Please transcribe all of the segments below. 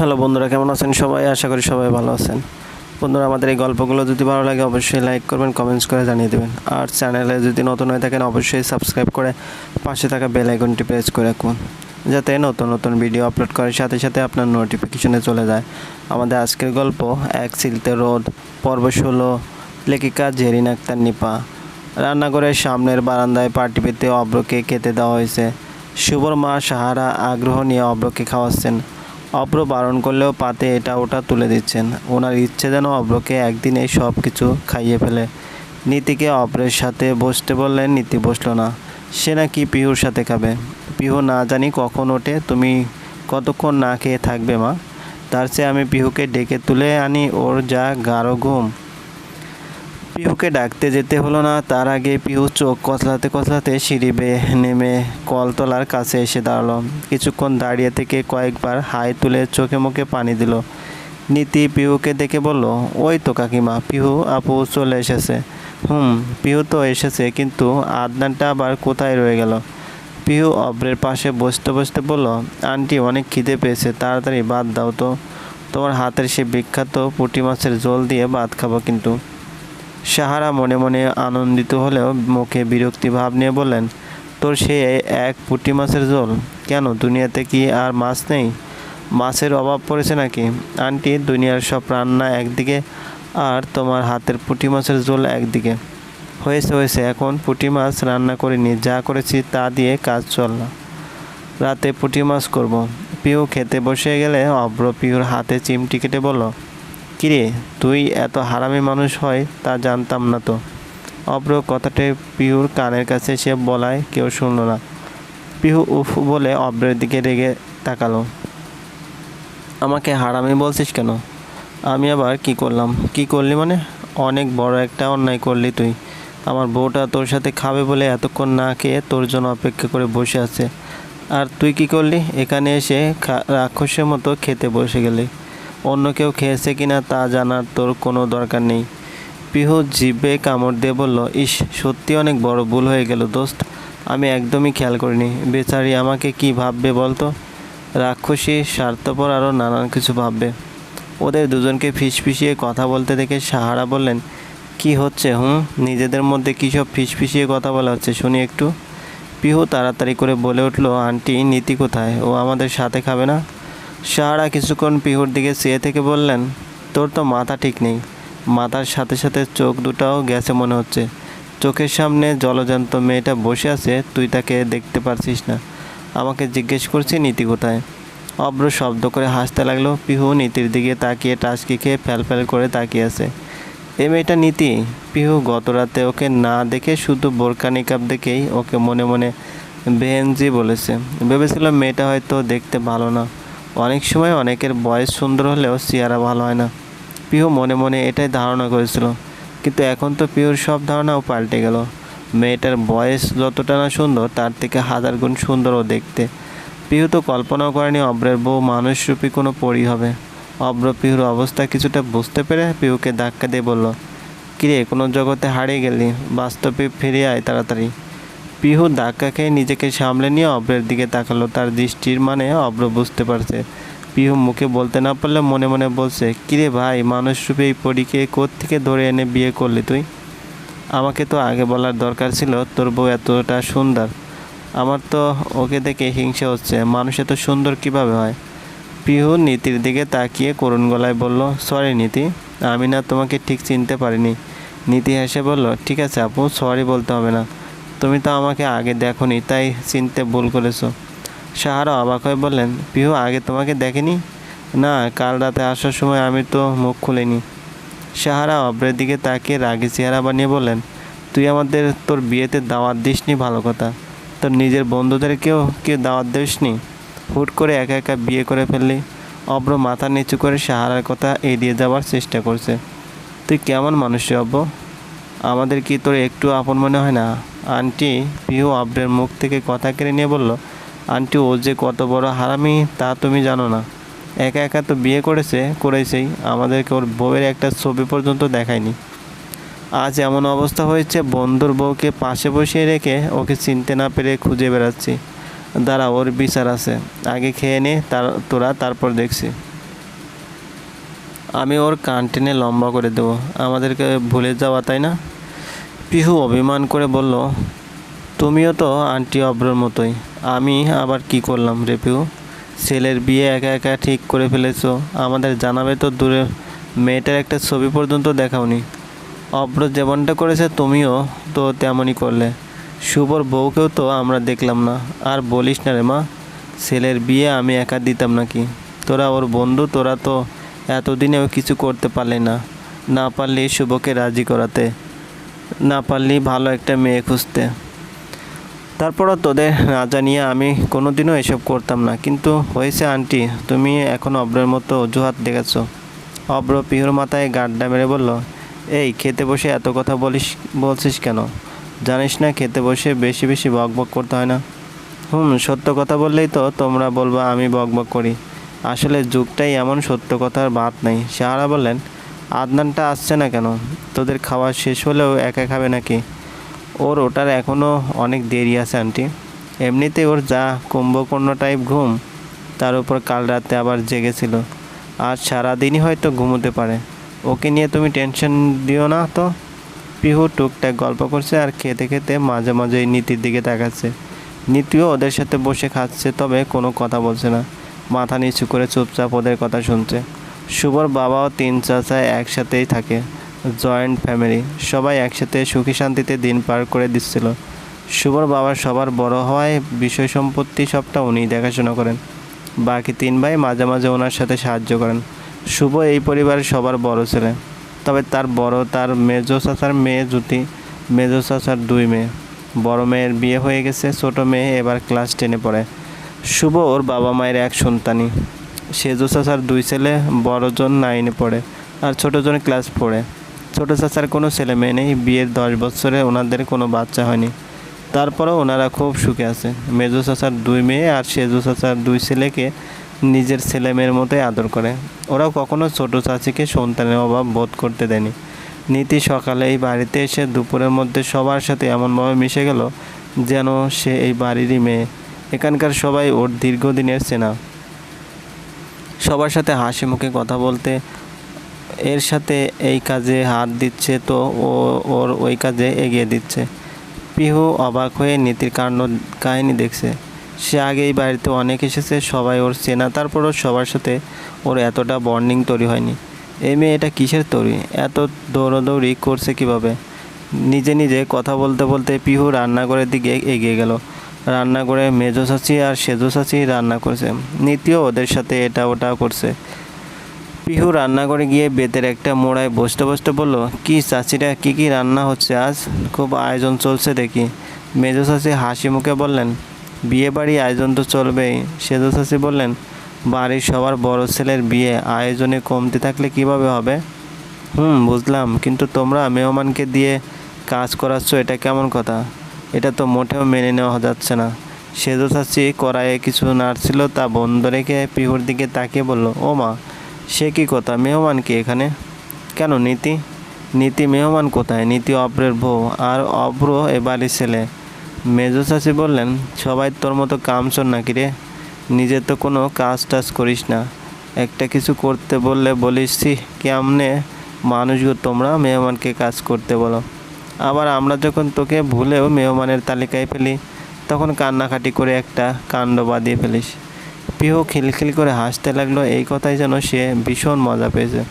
Hello বন্ধুরা, কেমন আছেন সবাই? আশা করি সবাই ভালো আছেন। বন্ধুরা, আমাদের এই গল্পগুলো যদি ভালো লাগে, অবশ্যই লাইক করবেন কমেন্টস করে জানিয়ে দেবেন। আর চ্যানেলে যদি নতুন হয়ে থাকেন, অবশ্যই সাবস্ক্রাইব করে পাশে থাকা বেল আইকনটি প্রেস করে রাখুন, যাতে নতুন নতুন ভিডিও আপলোড করার সাথে সাথে আপনার নোটিফিকেশনে চলে যায়। আমাদের আজকের গল্প, এক সিলতে রোদ, পর্ব ষোলো, লেখিকা জেরিন আক্তার নিপা। রান্নাঘরের সামনের বারান্দায় পার্টি পেতে অব্রকে খেতে দেওয়া হয়েছে। শুভর মা সাহারা আগ্রহ নিয়ে অব্রকে খাওয়াচ্ছেন। অব্র বারণ করলেও পাতে এটা ওটা তুলে দিচ্ছেন। ওনার ইচ্ছে যেন অব্রকে একদিন এই সব কিছু খাইয়ে ফেলে। নীতিকে অব্রের সাথে বসতে বললেন নীতি বসল না। সে নাকি পিহুর সাথে খাবে। পিহু না জানি কখন ওঠে, তুমি কতক্ষণ না খেয়ে থাকবে মা? তার চেয়ে আমি পিহুকে ডেকে তুলে আনি, ওর যা গাঢ় ঘুম। পিহুকে ডাকতে যেতে হলো না। তার আগে পিহু চোখ কচলাতে কচলাতে সিঁড়ি বেয়ে নেমে কলতলার কাছে এসে দাঁড়াল। কিছুক্ষণ দাঁড়িয়ে থেকে কয়েকবার হাই তুলে চোখে মুখে পানি দিল। নীতি পিহুকে দেখে বলল, ওই তো কাকিমা পিহু আপু চলে এসেছে। হুম পিহু তো এসেছে, কিন্তু আদনানটা আবার কোথায় রয়ে গেল? পিহু অব্রের পাশে বসতে বসতে বলল, আন্টি, অনেক খিদে পেয়েছে, তাড়াতাড়ি ভাত দাও তো। তোমার হাতের সে বিখ্যাত পুঁটি মাছের ঝোল দিয়ে ভাত খাব কিন্তু। সাহারা মনে মনে আনন্দিত হলেও মুখে বিরক্তি ভাব নিয়ে বললেন, তোর সে এক পুঁটি মাছের ঝোল? কেন? দুনিয়াতে কি আর মাছ নেই? মাছের অভাব পড়েছে নাকি? আন্টি, দুনিয়ার সব রান্না একদিকে আর তোমার হাতের পুঁটি মাছের ঝোল একদিকে। হয়েছে হয়েছে, এখন পুঁটি মাছ রান্না করিনি, যা করেছি তা দিয়ে কাজ চল না। রাতে পুঁটি মাছ করব। পিউ খেতে বসে গেলে অব্র পিউর হাতে চিমটি কেটে বলল কিরে, তুই এত হারামি মানুষ হয় তা জানতাম না তো। অব্র কথাটি পিহুর কানের কাছে সে বলায় কেউ শুনল না। পিহু উফ বলে অব্রের দিকে রেগে তাকালো। আমাকে হারামি বলছিস কেন? আমি আবার কি করলাম? কি করলি মানে? অনেক বড় একটা অন্যায় করলি তুই। আমার বউটা তোর সাথে খাবে বলে এতক্ষণ না খেয়ে তোর জন্য অপেক্ষা করে বসে আছে। আর তুই কি করলি? এখানে এসে রাক্ষসের মতো খেতে বসে গেলি। অন্য কেউ খেয়েছে কিনা তা জানার তোর কোনো দরকার নেই। পিহু জিভে কামড় দিয়ে বলল, ইস, সত্যি অনেক বড় ভুল হয়ে গেল দোস্ত। আমি একদমই খেয়াল করিনি। বেচারি আমাকে কি ভাববে বলতো? রাক্ষসী স্বার্থপর আরও নানান কিছু ভাববে। ওদের দুজনকে ফিসফিসিয়ে কথা বলতে দেখে সাহারা বললেন, কি হচ্ছে, হুম? নিজেদের মধ্যে কী সব ফিসফিসিয়ে কথা বলা হচ্ছে? শুনি একটু। পিহু তাড়াতাড়ি করে বলে উঠল, আন্টি, নীতি কোথায়? ও আমাদের সাথে খাবে না? সাহারা কিছুক্ষণ পিহুর দিকে চেয়ে থেকে বললেন, তোর তো মাথা ঠিক নেই। মাথার সাথে সাথে চোখ দুটাও গেছে মনে হচ্ছে। চোখের সামনে জলজান্ত মেয়েটা বসে আছে, তুই তাকে দেখতে পারছিস না। আমাকে জিজ্ঞেস করছি নীতি কোথায়? অব্র শব্দ করে হাসতে লাগল। পিহু নীতির দিকে তাকিয়ে টাসকি খেয়ে ফ্যাল ফ্যাল করে তাকিয়ে আছে। এ মেয়েটা নীতি? পিহু গত রাতে ওকে না দেখে শুধু বোরকা নিকাপ দেখেই ওকে মনে মনে বেহেনজি বলেছে। ভেবেছিল মেয়েটা হয়তো দেখতে ভালো না। অনেক সময় অনেকের বয়স সুন্দর হলেও চেহারা ভালো হয় না। পিহু মনে মনে এটাই ধারণা করেছিল। কিন্তু এখন তো পিহুর সব ধারণাও পাল্টে গেল। মেয়েটার বয়স যতটা না সুন্দর, তার থেকে হাজার গুণ সুন্দরও দেখতে। পিহু তো কল্পনাও করেনি অব্রের বউ মানুষরূপী কোনো পরী হবে। অব্র পিহুর অবস্থা কিছুটা বুঝতে পেরে পিহুকে ধাক্কা দিয়ে বলল, কিরে, কোনো জগতে হারিয়ে গেলি? বাস্তবে ফিরে আয় তাড়াতাড়ি। পিহু ধাক্কা খেয়ে নিজেকে সামলে নিয়ে অব্রের দিকে তাকালো। তার দৃষ্টির মানে অব্র বুঝতে পারছে। পিহু মুখে বলতে না পারলে মনে মনে বলছে, কিরে ভাই, মানুষ রূপে এই পরীকে থেকে ধরে এনে বিয়ে করলি তুই? আমাকে তো আগে বলার দরকার ছিল, তোর বউ এতটা সুন্দর। আমার তো ওকে দেখে হিংসা হচ্ছে, মানুষ এত সুন্দর কীভাবে হয়? পিহু নীতির দিকে তাকিয়ে করুণ গলায় বলল, সরি নীতি, আমি না তোমাকে ঠিক চিনতে পারিনি। নীতি হেসে বলল, ঠিক আছে আপু, সরি বলতে হবে না। তুমি তো আমাকে আগে দেখোনি, তাই চিনতে ভুল করেছ। সাহারা অবাক হয়ে বললেন, পিহু, আগে তোমাকে দেখেনি? না, কাল রাতে আসার সময় আমি তো মুখ খুলিনি। সাহারা অব্রের দিকে তাকিয়ে রাগি চেহারা বানিয়ে বললেন, তুই আমাদের তোর বিয়েতে দাওয়াত দিসনি, ভালো কথা। তোর নিজের বন্ধুদেরকেও কেউ দাওয়াত দিসনি হুট করে একা একা বিয়ে করে ফেললি? অব্র মাথা নিচু করে সাহারার কথা এড়িয়ে যাওয়ার চেষ্টা করছে। তুই কেমন মানুষ অব্র আমাদের কি তোর একটু আপন মনে হয় না? আন্টি পিহু অব্রের মুখ থেকে কথা কেড়ে নিয়ে বলল, আন্টি, ও যে কত বড় হারামি, তা তুমি জানো না। একা একা তো বিয়ে করেছে, করেছেই। আমাদেরকে ওর বউয়ের একটা ছবি পর্যন্ত দেখায়নি। আজ এমন অবস্থা হয়েছে, বন্ধুর বউকে পাশে বসিয়ে রেখে ওকে চিনতে না পেরে খুঁজে বেড়াচ্ছি। দাঁড়া, ওর বিচার আছে। আগে খেয়ে নে, তার, তোরা তারপর দেখছি। আমি ওর কান টেনে লম্বা করে দেবো। আমাদেরকে ভুলে যাওয়া, তাই না? পিহু অভিমান করে বলল, তুমিও তো আন্টি অব্রর মতোই। আমি আবার কি করলাম রে পিহু? ছেলের বিয়ে একা একা ঠিক করে ফেলেছ। আমাদের জানাবে তো দূরে মেয়েটার একটা ছবি পর্যন্ত দেখাওনি। অব্র যেমনটা করেছে তুমিও তো তেমনই করলে। শুভর বউকেও তো আমরা দেখলাম না। আর বলিস না রে মা, ছেলের বিয়ে আমি একা দিতাম নাকি? তোরা ওর বন্ধু, তোরা তো এতদিনেও কিছু করতে পারলে না। না পারলে শুভকে রাজি করাতে। না পারলি ভালো একটা মেয়ে খুঁজতে। তারপরও তোদের না জানিয়ে আমি কোনোদিনও এসব করতাম না। কিন্তু হয়েছে আন্টি, তুমি এখন অব্রের মতো অজুহাত দেখেছ। অব্র পিহুর মাথায় গাড্ডা মেরে বলল, এই, খেতে বসে এত কথা বলিস, বলছিস কেন? জানিস না খেতে বসে বেশি বেশি বক বক করতে হয় না? হুম, সত্য কথা বললেই তো তোমরা বলবা আমি বক বক করি। আসলে যুগটাই এমন সত্য কথার বাদ নেই। সাহারা বললেন আদনানটা আসছে না কেন? তোদের খাওয়া শেষ হলেও একা খাবে নাকি? ওর ওটার এখনও অনেক দেরি আছে, আন্টি। এমনিতে ওর যা কুম্ভকর্ণ টাইপ ঘুম, তার উপর কাল রাতে আবার জেগেছিল। আর সারাদিনই হয়তো ঘুমোতে পারে। ওকে নিয়ে তুমি টেনশন দিও না তো। পিহু টুকটাক গল্প করছে আর খেতে খেতে মাঝে মাঝে এই নীতির দিকে তাকাচ্ছে। নীতিও ওদের সাথে বসে খাচ্ছে, তবে কোনো কথা বলছে না। মাথা নিচু করে চুপচাপ ওদের কথা শুনছে। শুভর বাবাও তিন চাচা একসাথেই থাকে, জয়েন্ট ফ্যামিলি। সবাই একসাথে সুখী শান্তিতে দিন পার করে দিচ্ছিল। শুভর বাবা সবার বড় হওয়ায় বিষয় সম্পত্তি সবটা উনিই দেখাশোনা করেন। বাকি তিন ভাই মাঝে মাঝে ওনার সাথে সাহায্য করেন। শুভ এই পরিবারের সবার বড় ছেলে। তবে তার বড়, তার মেজো চাচার মেয়ে জ্যোতি, মেজো চাচার দুই মেয়ে। বড় মেয়ের বিয়ে হয়ে গেছে, ছোট মেয়ে এবার ক্লাস টেনে পড়ে। শুভ ওর বাবা মায়ের এক সন্তানই। সেজো চাচার দুই ছেলে বড়জন নাইনে পড়ে আর ছোটোজন ক্লাস পড়ে ছোটো চাচার কোনো ছেলে মেয়ে নেই, বিয়ের দশ বছরে ওনাদের কোনো বাচ্চা হয়নি। তারপরেও ওনারা খুব সুখে আছে। মেজো চাচার দুই মেয়ে আর সেজো চাচার দুই ছেলেকে নিজের ছেলে মেয়ের মতোই আদর করে। ওরাও কখনো ছোটো চাচিকে সন্তানের অভাব বোধ করতে দেয়নি। নীতি সকালে এই বাড়িতে এসে দুপুরের মধ্যে সবার সাথে এমনভাবে মিশে গেল যেন সে এই বাড়িরই মেয়ে। এখানকার সবাই ওর দীর্ঘদিনের চেনা। সবার সাথে হাসি মুখে কথা বলতে, এর সাথে এই কাজে হাত দিচ্ছে তো ও, ওর ওই কাজে এগিয়ে দিচ্ছে। পিহু অবাক হয়ে নীতির কাণ্ড, কাহিনী দেখছে। সে আগে এই বাড়িতে অনেক এসেছে, সবাই ওর চেনা, তারপরও সবার সাথে ওর এতটা বর্নিং তৈরি হয়নি। এই মেয়ে এটা কিসের তৈরি? এত দৌড়াদৌড়ি করছে কীভাবে? নিজে নিজে কথা বলতে বলতে পিহু রান্নাঘরের দিকে এগিয়ে গেল। রান্নাঘরে মেজো চাচি আর সেজো চাচি রান্না করছে। নীতিও ওদের সাথে এটা ওটা করছে। পিহু রান্নাঘরে গিয়ে বেতের একটা মোড়ায় বসতে বসতে বলল, কি চাচিরা, কি কি রান্না হচ্ছে আজ? খুব আয়োজন চলছে দেখি। মেজো চাচি হাসি মুখে বললেন, বিয়ে বাড়ি আয়োজন তো চলবেই। সেজো চাচি বললেন, বাড়ির সবার বড় ছেলের বিয়ে আয়োজনে কমতে থাকলে কীভাবে হবে? হুম, বুঝলাম, কিন্তু তোমরা মেহমানকে দিয়ে কাজ করাচ্ছ, এটা কেমন কথা? এটা তো মোটেও মেনে নেওয়া যাচ্ছে না। সেজো কড়াইয়ে কিছু নাড়ছিল তা বন্ধ রেখে পিহুর দিকে তাকিয়ে বলল, ও মা, সে কি কথা? মেহমান কি এখানে? কেন নীতি? নীতি মেহমান কোথায়? নীতি অব্রের বউ আর অপ্র এ বাড়ির ছেলে। মেজো বললেন, সবাই তোর মতো কামচোর নাকি রে? নিজে তো কোনো কাজ টাজ করিস না। একটা কিছু করতে বললে বলিস কেমনে মানুষগুলো তোমরা? মেহমানকে কাজ করতে বলো। আবার আমরা যখন তোকে ভুলেও মেহমানের তালিকায় ফেলি, তখন কান্নাকাটি করে একটা কাণ্ড বাঁধিয়ে ফেলিস। পিহু খিলখিল করে হাসতে লাগল, এই কথাই যেন সে ভীষণ মজা পেয়েছে।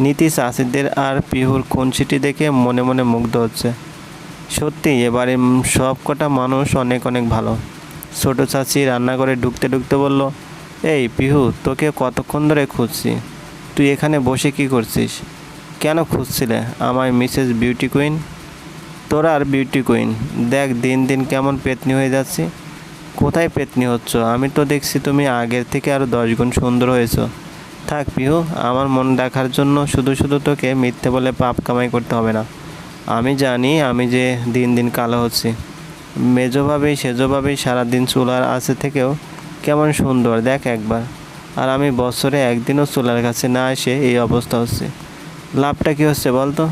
নীতি চাষিদের আর পিহুর খুনসিটি দেখে মনে মনে মুগ্ধ হচ্ছে। সত্যি, এবারে সব কটা মানুষ অনেক অনেক ভালো। ছোটো চাচি রান্নাঘরে ঢুকতে ঢুকতে বলল, এই পিহু, তোকে কতক্ষণ ধরে খুঁজছি? তুই এখানে বসে কি করছিস? কেন খুঁজছিলে? আমায় মিসেস বিউটি কুইন? তোর আর বিউটি কুইন দেখ, দিন দিন কেমন পেতনি হয়ে যাচ্ছে। কোথায় পেতনি হচ্ছ? আমি তো দেখছি তুমি আগের থেকে আরও গুণ সুন্দর হয়েছো। থাক পিহু আমার মন রাখার জন্য শুধু শুধু তোকে মিথ্যে বলে পাপ কামাই করতে হবে না। আমি জানি আমি যে দিন দিন কালো হচ্ছি। মেজোভাবেই সেজোভাবেই সারাদিন চুলার আছে থেকেও কেমন সুন্দর, দেখ একবার। আর আমি বছরে একদিনও চুলার কাছে না এসে এই অবস্থা হচ্ছে। লাভটা কী হচ্ছে বলতো?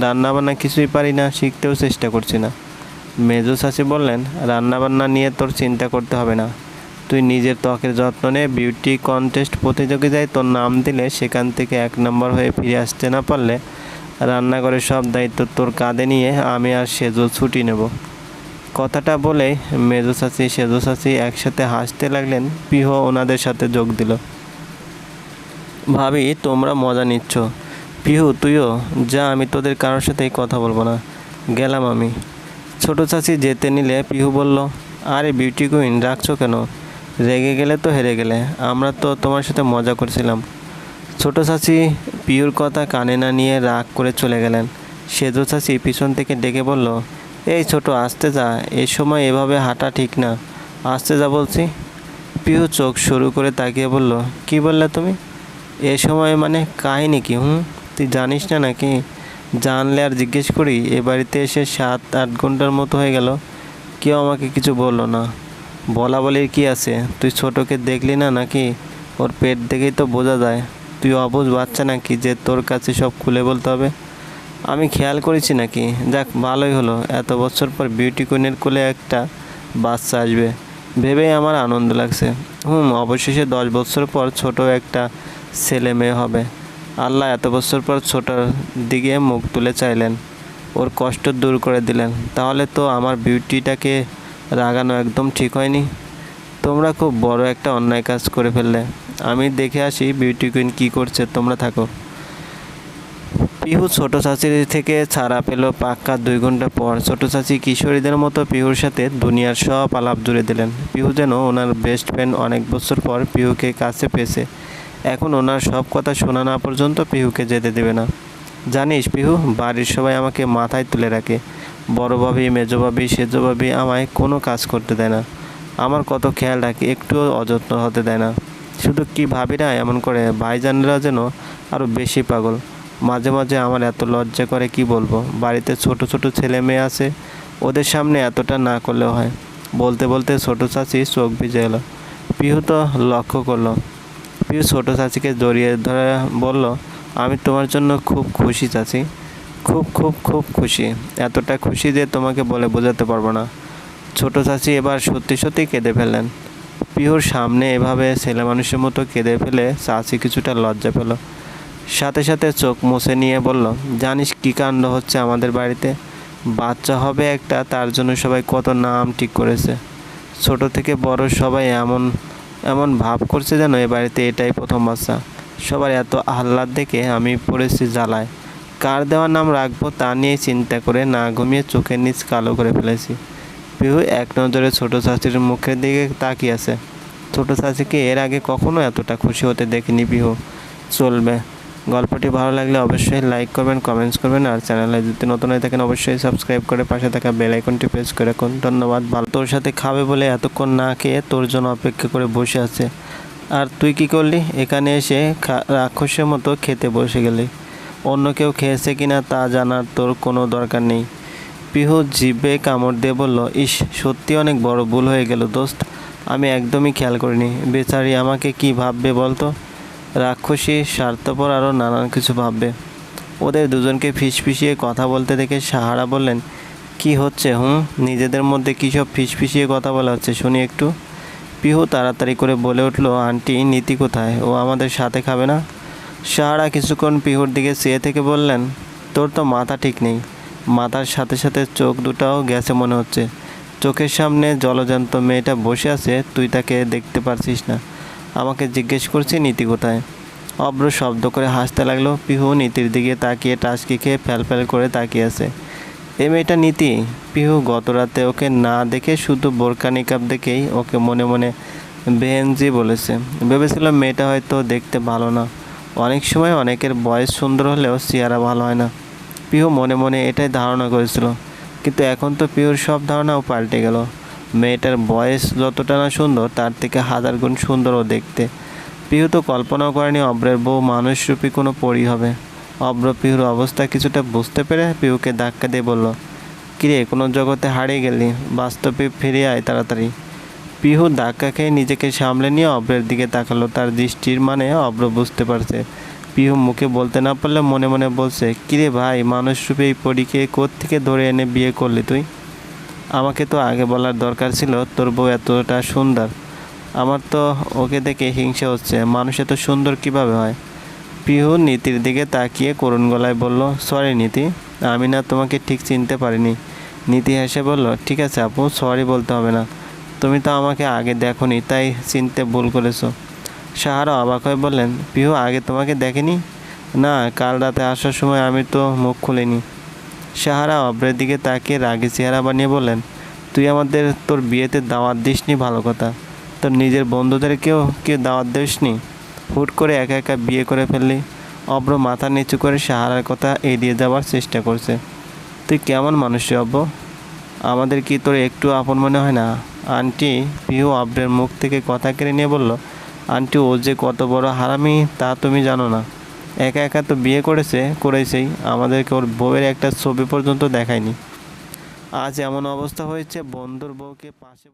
রান্নাবান্না কিছুই পারি না, শিখতেও চেষ্টা করছি না। মেজো চাচি বললেন, রান্নাবান্না নিয়ে তোর চিন্তা করতে হবে না। তুই নিজের ত্বকের যত্ন নে বিউটি কন্টেস্ট প্রতিযোগিতায় তোর নাম দিলে সেখান থেকে এক নম্বর হয়ে ফিরে আসতে না পারলে রান্নাঘরের সব দায়িত্ব তোর কাঁধে নিয়ে আমি আর সেজো ছুটি নেব। কথাটা বলে মেজো চাচি, সেজো চাচি একসাথে হাসতে লাগলেন, পিহ ওনাদের সাথে যোগ দিল। ভাবি, তোমরা মজা নিচ্ছ। পিহু, তুইও? যা, আমি তোদের কারোর সাথেই কথা বলব না। গেলাম আমি। ছোট চাচি যেতে নিলে পিহু বলল, আরে বিউটি কুইন রাখছো কেন? রেগে গেলে তো হেরে গেলে। আমরা তো তোমার সাথে মজা করছিলাম। ছোট চাচি পিহুর কথা কানে না নিয়ে রাগ করে চলে গেলেন। সেজো চাচি পিছন থেকে ডেকে বলল, এই ছোট, আসতে যা। এ সময় এভাবে হাঁটা ঠিক না। আসতে যা বলছি। পিহু চোখ শুরু করে তাকিয়ে বলল, কি বললে তুমি? এ সময় মানে কাহিনী কি, হুম? তুই জানিস না নাকি? জানলে আর জিজ্ঞেস করি, এ বাড়িতে এসে সাত, আট ঘণ্টার মতো হয়ে গেল। কেউ আমাকে কিছু বলল না। বলা বলির কি আছে? তুই ছোটোকে দেখলি না নাকি? ওর পেট দেখেই তো বোঝা যায়। তুই অবুঝ বাচ্চা নাকি যে তোর কাছে সব খুলে বলতে হবে? আমি খেয়াল করেছি নাকি? যাক, ভালোই হলো। এত বছর পর বিউটি কুইনের কোলে একটা বাচ্চা আসবে। ভেবেই আমার আনন্দ লাগছে। হুম, অবশেষে দশ বছর পর ছোট একটা ছেলে মেয়ে হবে। আল্লাহ এত বছর পর ছোটার দিকে মুখ তুলে চাইলেন, ওর কষ্ট দূর করে দিলেন। তাহলে তো আমার বিউটিটাকে রাগানো একদম ঠিক হয়নি। তোমরা খুব বড় একটা অন্যায় কাজ করে ফেললে। আমি দেখে আসি বিউটি কুইন কী করছে, তোমরা থাকো। পিহু ছোট চাচির থেকে ছাড়া পেল পাক্কা দুই ঘণ্টা পর। ছোট চাচি কিশোরীদের মতো পিহুর সাথে দুনিয়ার সব আলাপ জুড়ে দিলেন। পিহু যেন ওনার বেস্ট ফ্রেন্ড অনেক বছর পর পিহুকে কাছে পেয়েছে। এখন ওনার সব কথা শোনা না পর্যন্ত পিহুকে যেতে দেবে না। জানিস পিহু, বাড়ির সবাই আমাকে মাথায় তুলে রাখে। বড় ভাবি, মেজো ভাবি, সেজো ভাবি আমায় কোনো কাজ করতে দেয় না। আমার কত খেয়াল রাখে, একটুও অযত্ন হতে দেয় না। শুধু কি ভাবি না এমন করে, ভাইজানরা যেন আরও বেশি পাগল। মাঝে মাঝে আমার এত লজ্জা করে কি বলব? বাড়িতে ছোট ছোট ছেলে মেয়ে আছে, ওদের সামনে এতটা না করলেও হয়। বলতে বলতে ছোট চাচি চোখ ভিজে এলো। পিহু তো লক্ষ্য করল। পিহু ছোট চাচিকে জড়িয়ে ধরে বলল, আমি তোমার জন্য খুব খুশি চাচি। খুব খুব খুব খুশি। এতটা খুশি যে তোমাকে বলে বোঝাতে পারব না। ছোট চাচি এবার সত্যি সত্যি কেঁদে ফেললেন। পিহুর সামনে এভাবে ছেলে মানুষের মতো কেঁদে ফেলে চাচি কিছুটা লজ্জা পেল। সাথে সাথে চোখ মুছে নিয়ে বলল, জানিস কী কাণ্ড হচ্ছে আমাদের বাড়িতে? বাচ্চা হবে একটা, তার জন্য সবাই কত নাম ঠিক করেছে। ছোট থেকে বড় সবাই এমন এমন ভাব করছে যেন এ বাড়িতে এটাই প্রথম বাচ্চা। সবার এত আহ্লাদ দেখে আমি পড়েছি জ্বালায়। কার দেওয়ার নাম রাখব তা নিয়ে চিন্তা করে না ঘুমিয়ে চোখের নিচ কালো করে ফেলেছি। পিহু এক নজরে ছোটো শাশির মুখের দিকে তাকিয়ে আছে। ছোটো শাশিকে এর আগে কখনো এতটা খুশি হতে দেখিনি পিহু। চলবে। গল্পটি ভালো লাগলে অবশ্যই লাইক করবেন কমেন্টস করবেন, আর চ্যানেলে যদি নতুন হয়ে থাকেন অবশ্যই সাবস্ক্রাইব করে পাশে থাকা বেল আইকনটি প্রেস করে রাখুন। ধন্যবাদ, ভালো তোর সাথে খাবে বলে এতক্ষণ না খেয়ে তোর জন্য অপেক্ষা করে বসে আছে। আর তুই কি করলি? এখানে এসে রাক্ষসের মতো খেতে বসে গেলি। অন্য কেউ খেয়েছে কিনা তা জানার তোর কোনো দরকার নেই। পিহু জিভে কামড় দিয়ে বলল, ইস, সত্যি অনেক বড় ভুল হয়ে গেল দোস্ত। আমি একদমই খেয়াল করিনি। বেচারি আমাকে কি ভাববে বলতো? রাক্ষসী স্বার্থপর আরও নানান কিছু ভাববে। ওদের দুজনকে ফিসফিসিয়ে কথা বলতে দেখে সাহারা বললেন, কি হচ্ছে, হুম? নিজেদের মধ্যে কী সব ফিসফিসিয়ে কথা বলা হচ্ছে? শুনি একটু। পিহু তাড়াতাড়ি করে বলে উঠল, আন্টি, নীতি কোথায়? ও আমাদের সাথে খাবে না? সাহারা কিছুক্ষণ পিহুর দিকে চেয়ে থেকে বললেন, তোর তো মাথা ঠিক নেই। মাথার সাথে সাথে চোখ দুটাও গেছে মনে হচ্ছে। চোখের সামনে জলজান্ত মেয়েটা বসে আছে, তুই তাকে দেখতে পারছিস না। আমাকে জিজ্ঞেস করছি, নীতি কোথায়? অব্র শব্দ করে হাসতে লাগল। পিহু নীতির দিকে তাকিয়ে টাসকি খেয়ে ফ্যাল ফ্যাল করে তাকিয়ে আছে। এ মেয়েটা নীতি? পিহু গত রাতে ওকে না দেখে শুধু বোরকা নিকাপ দেখেই ওকে মনে মনে বেহেনজি বলেছে। ভেবেছিলাম মেয়েটা হয়তো দেখতে ভালো না। অনেক সময় অনেকের বয়স সুন্দর হলেও চেহারা ভালো হয় না। পিহু মনে মনে এটাই ধারণা করেছিল। কিন্তু এখন তো পিহুর সব ধারণাও পাল্টে গেল। মেয়েটার বয়স যতটা না সুন্দর, তার থেকে হাজার গুণ সুন্দরও দেখতে। পিহু তো কল্পনাও করেনি অব্রের বউ মানুষরূপী কোনো পরী হবে। অব্র পিহুর অবস্থা কিছুটা বুঝতে পেরে পিহুকে ধাক্কা দিয়ে বলল, কিরে, কোনো জগতে হারিয়ে গেলি? বাস্তবে ফিরে আয় তাড়াতাড়ি। পিহু ধাক্কা খেয়ে নিজেকে সামলে নিয়ে অব্রের দিকে তাকালো। তার দৃষ্টির মানে অব্র বুঝতে পারছে। পিহু মুখে বলতে না পারলে মনে মনে বলছে, কিরে ভাই, মানুষরূপী এই পরীকে থেকে ধরে এনে বিয়ে করলি তুই? আমাকে তো আগে বলার দরকার ছিল, তোর বউ এতটা সুন্দর। আমার তো ওকে দেখে হিংসা হচ্ছে, মানুষ এত সুন্দর কীভাবে হয়? পিহু নীতির দিকে তাকিয়ে করুণ গলায় বলল সরি নীতি, আমি না তোমাকে ঠিক চিনতে পারিনি। নীতি হেসে বলল, ঠিক আছে আপু সরি বলতে হবে না। তুমি তো আমাকে আগে দেখোনি, তাই চিনতে ভুল করেছ। সাহারা অবাক হয়ে বললেন, পিহু, আগে তোমাকে দেখেনি? না, কাল রাতে আসার সময় আমি তো মুখ খুলিনি। সাহারা অব্রের দিকে তাকিয়ে রাগে চেহারা বানিয়ে বললেন, তুই আমাদের তোর বিয়েতে দাওয়াত দিসনি, ভালো কথা। তোর নিজের বন্ধুদেরকেও কেউ দাওয়াত দিসনি হুট করে একা একা বিয়ে করে ফেললি। অব্র মাথা নিচু করে সাহারার কথা এড়িয়ে যাওয়ার চেষ্টা করছে। তুই কেমন মানুষ অব্র আমাদের কি তোর একটু আপন মনে হয় না? আন্টি পিহু অব্রের মুখ থেকে কথা কেড়ে নিয়ে বলল, আন্টি, ও যে কত বড় হারামি, তা তুমি জানো না। একা একা তো বিয়ে করেছে, করেছেই। আমাদেরকে ওর বউয়ের একটা ছবি পর্যন্ত দেখায়নি। আজ এমন অবস্থা হয়েছে, বন্ধুর বউকে পাশে